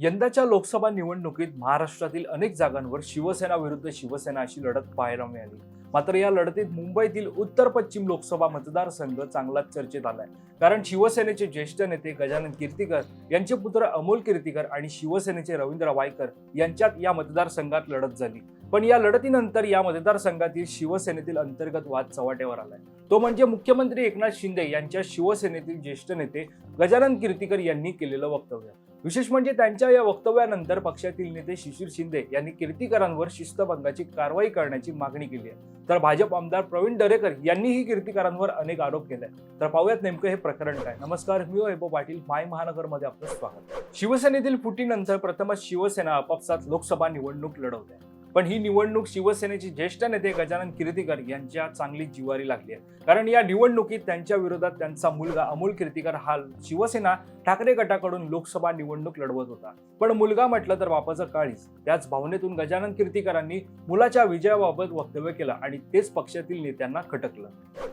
यंदाच्या लोकसभा निवडणुकीत महाराष्ट्रातील अनेक जागांवर शिवसेना विरुद्ध शिवसेना अशी लढत पाहायला मिळाली. मात्र या लढतीत मुंबईतील उत्तर पश्चिम लोकसभा मतदारसंघ चांगलाच चर्चेत आलाय. कारण शिवसेनेचे ज्येष्ठ नेते गजानन कीर्तीकर यांचे पुत्र अमोल कीर्तीकर आणि शिवसेनेचे रवींद्र वायकर यांच्यात या मतदारसंघात लढत झाली. पण या लढतीनंतर या मतदारसंघातील शिवसेनेतील अंतर्गत वाद चव्हाट्यावर आलाय. तो म्हणजे मुख्यमंत्री एकनाथ शिंदे यांच्या शिवसेनेतील ज्येष्ठ नेते गजानन कीर्तीकर यांनी केलेलं वक्तव्य. विशेष म्हणजे त्यांच्या या वक्तव्यानंतर पक्षातील नेते शिशिर शिंदे यांनी कीर्तीकरांवर शिस्तभंगाची कारवाई करण्याची मागणी केली आहे. तर भाजप आमदार प्रवीण दरेकर यांनीही कीर्तिकारांवर अनेक आरोप केले तर पाहूयात नेमकं हे प्रकरण काय? नमस्कार मी वैभव पाटील माय महानगरमध्ये आपलं स्वागत. शिवसेनेतील फुटीनंतर प्रथमच शिवसेना आपापसात लोकसभा निवडणूक लढवते. पण ही निवडणूक शिवसेनेचे ज्येष्ठ नेते गजानन कीर्तीकर यांच्या चांगली जिवारी लागली आहे. कारण या निवडणुकीत त्यांच्या विरोधात त्यांचा मुलगा अमोल कीर्तीकर हा शिवसेना ठाकरे गटाकडून लोकसभा निवडणूक लढवत होता. पण मुलगा म्हटलं तर बापाचं काळीच त्याच भावनेतून गजानन कीर्तीकरांनी मुलाच्या विजयाबाबत वक्तव्य केलं आणि तेच पक्षातील नेत्यांना खटकलं.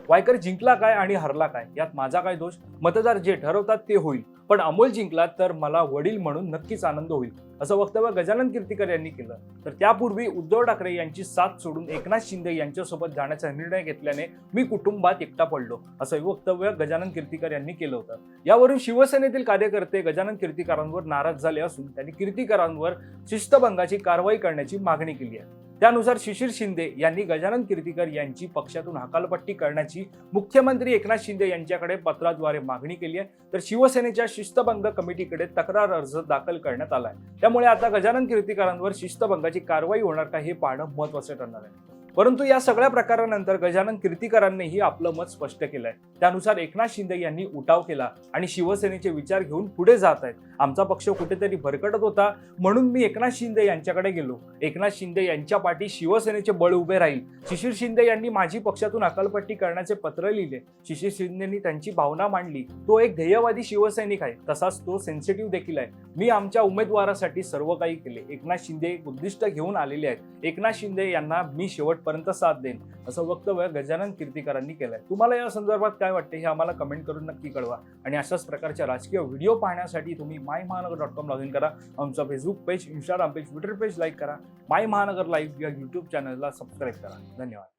वायकर जिंकला काय आणि हरला काय? यात माझा काय दोष? मतदार जे ठरवतात ते होईल. पण अमोल जिंकला तर मला वडील म्हणून नक्कीच आनंद होईल असं वक्तव्य गजानन कीर्तीकर यांनी केलं. तर त्यापूर्वी उद्धव ठाकरे यांची साथ सोडून एकनाथ शिंदे यांच्यासोबत जाण्याचा निर्णय घेतल्याने मी कुटुंबात एकटा पडलो असं वक्तव्य गजानन कीर्तीकर यांनी केलं होतं. यावरून शिवसेनेतील कार्यकर्ते गजानन कीर्तीकरांवर नाराज झाले असून त्यांनी कीर्तीकरांवर शिस्तभंगाची कारवाई करण्याची मागणी केली आहे. त्यानुसार शिशिर शिंदे यांनी गजानन कीर्तीकर यांची पक्षातून हकालपट्टी करण्याची मुख्यमंत्री एकनाथ शिंदे यांच्याकडे पत्राद्वारे मागणी केली आहे. तर शिवसेनेच्या शिस्तभंग कमिटीकडे तक्रार अर्ज दाखल करण्यात आला आहे. त्यामुळे आता गजानन कीर्तीकरांवर शिस्तभंगाची कारवाई होणार का हे पाहणं महत्वाचं ठरणार आहे. परंतु या सगळ्या प्रकारानंतर गजानन कीर्तीकरांनीही आपलं मत स्पष्ट केलंय. त्यानुसार एकनाथ शिंदे यांनी उठाव केला आणि शिवसेनेचे विचार घेऊन पुढे जात आहेत. आमचा पक्ष कुठेतरी भरकटत होता म्हणून मी एकनाथ शिंदे यांच्याकडे गेलो. एकनाथ शिंदे यांच्या पाठी शिवसेनेचे बळ उभे राहील. शिशिर शिंदे यांनी माझी पक्षातून अकालपट्टी करण्याचे पत्र लिहिले. शिशिर शिंदेनी त्यांची भावना मांडली. तो एक ध्येयवादी शिवसैनिक आहे. तसाच तो सेन्सिटिव्ह देखील आहे. मी आमच्या उमेदवारासाठी सर्व काही केले. एकनाथ शिंदे एक उद्दिष्ट घेऊन आलेले आहेत. एकनाथ शिंदे यांना मी शेवट शेवटपर्यंत साथ देईन. असं वक्तव्य गजानन कीर्तीकरांनी केलंय. तुम्हाला या संदर्भात काय वाटते हे आम्हाला कमेंट करून नक्की कळवा. आणि अशाच प्रकारच्या राजकीय व्हिडिओ पाहण्यासाठी तुम्ही माय महानगर डॉट कॉम लॉग इन करा. आमचं Facebook page Instagram page Twitter page like करा. माय महानगर लाईव्ह या यूट्यूब चॅनलला सबस्क्राईब करा. धन्यवाद.